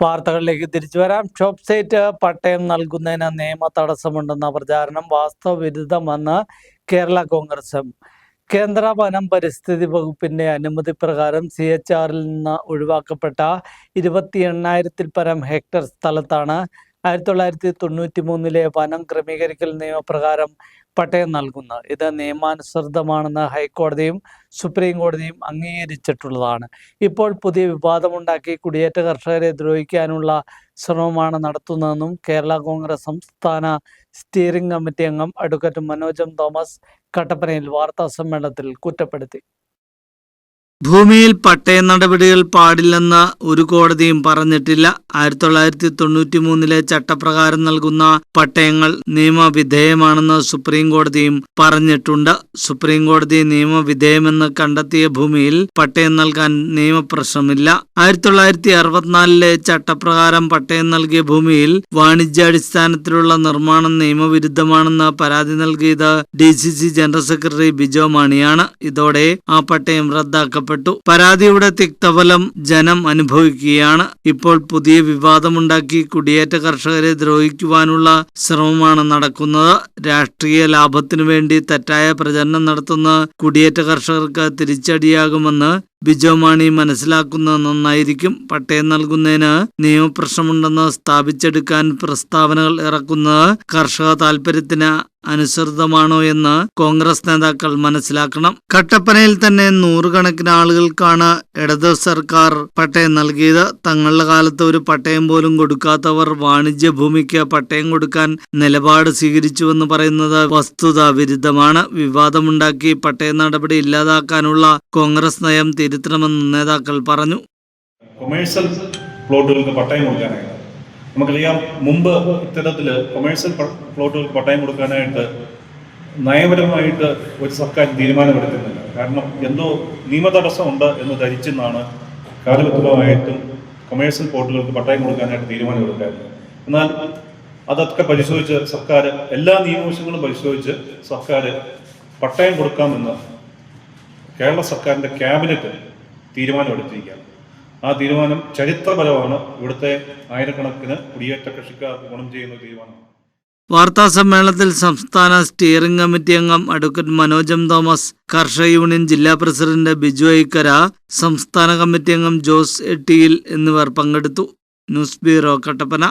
വാർത്തകളിലേക്ക് തിരിച്ചു വരാം. ഷോപ്പ് സൈറ്റ് പട്ടയം നൽകുന്നതിന് നിയമ തടസ്സമുണ്ടെന്ന പ്രചാരണം വാസ്തവവിരുദ്ധമെന്ന് കേരള കോൺഗ്രസ്. കേന്ദ്ര വനം പരിസ്ഥിതി വകുപ്പിന്റെ അനുമതി പ്രകാരം സി എച്ച് ആറിൽ നിന്ന് ഒഴിവാക്കപ്പെട്ട ഇരുപത്തി എണ്ണായിരത്തിൽ പരം ഹെക്ടർ സ്ഥലത്താണ് ആയിരത്തി തൊള്ളായിരത്തി തൊണ്ണൂറ്റി മൂന്നിലെ വനം ക്രമീകരിക്കൽ നിയമപ്രകാരം പട്ടയം നൽകുന്ന ഇത് നിയമാനുസൃതമാണെന്ന് ഹൈക്കോടതിയും സുപ്രീം കോടതിയും അംഗീകരിച്ചിട്ടുള്ളതാണ്. ഇപ്പോൾ പുതിയ വിവാദമുണ്ടാക്കി കുടിയേറ്റ കർഷകരെ ദ്രോഹിക്കാനുള്ള ശ്രമമാണ് നടത്തുന്നതെന്നും കേരള കോൺഗ്രസ് സംസ്ഥാന സ്റ്റിയറിംഗ് കമ്മിറ്റി അംഗം അഡ്വക്കേറ്റ് മനോജം തോമസ് കട്ടപ്പനയിൽ വാർത്താ സമ്മേളനത്തിൽ കുറ്റപ്പെടുത്തി. ഭൂമിയിൽ പട്ടയ നടപടികൾ പാടില്ലെന്ന് ഒരു കോടതിയും പറഞ്ഞിട്ടില്ല. ആയിരത്തി തൊള്ളായിരത്തി തൊണ്ണൂറ്റി മൂന്നിലെ ചട്ടപ്രകാരം നൽകുന്ന പട്ടയങ്ങൾ നിയമവിധേയമാണെന്ന് സുപ്രീം കോടതിയും പറഞ്ഞിട്ടുണ്ട്. സുപ്രീം കോടതി നിയമവിധേയമെന്ന് കണ്ടെത്തിയ ഭൂമിയിൽ പട്ടയം നൽകാൻ നിയമപ്രശ്നമില്ല. ആയിരത്തി തൊള്ളായിരത്തി അറുപത്തിനാലിലെ ചട്ടപ്രകാരം പട്ടയം നൽകിയ ഭൂമിയിൽ വാണിജ്യാടിസ്ഥാനത്തിലുള്ള നിർമ്മാണം നിയമവിരുദ്ധമാണെന്ന് പരാതി നൽകിയത് ഡി ജനറൽ സെക്രട്ടറി ബിജോ മാണിയാണ്. ഇതോടെ ആ പട്ടയം റദ്ദാക്കപ്പെട്ടു. പരാതിയുടെ തിക്തഫലം ജനം അനുഭവിക്കുകയാണ്. ഇപ്പോൾ പുതിയ വിവാദമുണ്ടാക്കി കുടിയേറ്റ കർഷകരെ ദ്രോഹിക്കുവാനുള്ള ശ്രമമാണ് നടക്കുന്നത്. രാഷ്ട്രീയ ലാഭത്തിനു വേണ്ടി തെറ്റായ പ്രചരണം നടത്തുന്ന കുടിയേറ്റ കർഷകർക്ക് തിരിച്ചടിയാകുമെന്ന് ബിജോ മാണി മനസ്സിലാക്കുന്നത് നന്നായിരിക്കും. പട്ടയം നൽകുന്നതിന് നിയമപ്രശ്നമുണ്ടെന്ന് സ്ഥാപിച്ചെടുക്കാൻ പ്രസ്താവനകൾ ഇറക്കുന്നത് കർഷക താൽപര്യത്തിന് അനുസൃതമാണോ എന്ന് കോൺഗ്രസ് നേതാക്കൾ മനസ്സിലാക്കണം. കട്ടപ്പനയിൽ തന്നെ നൂറുകണക്കിന് ആളുകൾക്കാണ് ഇടത് സർക്കാർ പട്ടയം നൽകിയത്. തങ്ങളുടെ കാലത്ത് ഒരു പട്ടയം പോലും കൊടുക്കാത്തവർ വാണിജ്യ ഭൂമിക്ക് പട്ടയം കൊടുക്കാൻ നിലപാട് സ്വീകരിച്ചുവെന്ന് പറയുന്നത് വസ്തുത വിരുദ്ധമാണ്. വിവാദമുണ്ടാക്കി പട്ടയ നടപടി ഇല്ലാതാക്കാനുള്ള കോൺഗ്രസ് നയം തിരുത്തണമെന്ന് നേതാക്കൾ പറഞ്ഞു. കൊമേഴ്സ്യൽ പ്ലോട്ടുകൾക്ക് പട്ടയം കൊടുക്കാനായിട്ട്. നമുക്കറിയാം മുമ്പ് ഇത്തരത്തിൽ കൊമേഴ്സ്യൽ പ്ലോട്ടുകൾക്ക് പട്ടയം കൊടുക്കാനായിട്ട് നയപരമായിട്ട് ഒരു സർക്കാർ തീരുമാനമെടുക്കുന്നില്ല കാരണം എന്തോ നിയമതടസ്സമുണ്ട് എന്ന് ധരിച്ചെന്നാണ് കാലഘട്ടമായിട്ടും കൊമേഴ്സ്യൽ പ്ലോട്ടുകൾക്ക് പട്ടയം കൊടുക്കാനായിട്ട് തീരുമാനമെടുക്കാറുണ്ട് എന്നാൽ അതൊക്കെ പരിശോധിച്ച് സർക്കാർ എല്ലാ നിയമവശങ്ങളും പരിശോധിച്ച് സർക്കാർ പട്ടയം കൊടുക്കാമെന്ന് കേരള സർക്കാരിന്റെ ക്യാബിനറ്റ് തീരുമാനമെടുത്തിരിക്കുകയാണ് ആ തീരുമാനം ചരിത്രപരമാണ്. ഇവിടുത്തെ ആയിരക്കണക്കിന് കുടിയേറ്റ കൃഷിക്കാർക്ക് ഗുണം ചെയ്യുന്ന തീരുമാനമാണ് വാർത്താ സമ്മേളനത്തിൽ സംസ്ഥാന സ്റ്റിയറിംഗ് കമ്മിറ്റി അംഗം അഡ്വക്കേറ്റ് മനോജം തോമസ് കർഷക യൂണിയൻ ജില്ലാ പ്രസിഡന്റ് ബിജു ഐക്കര സംസ്ഥാന കമ്മിറ്റി അംഗം ജോസ് എട്ടിയിൽ എന്നിവർ പങ്കെടുത്തു. News bureau Kattappana.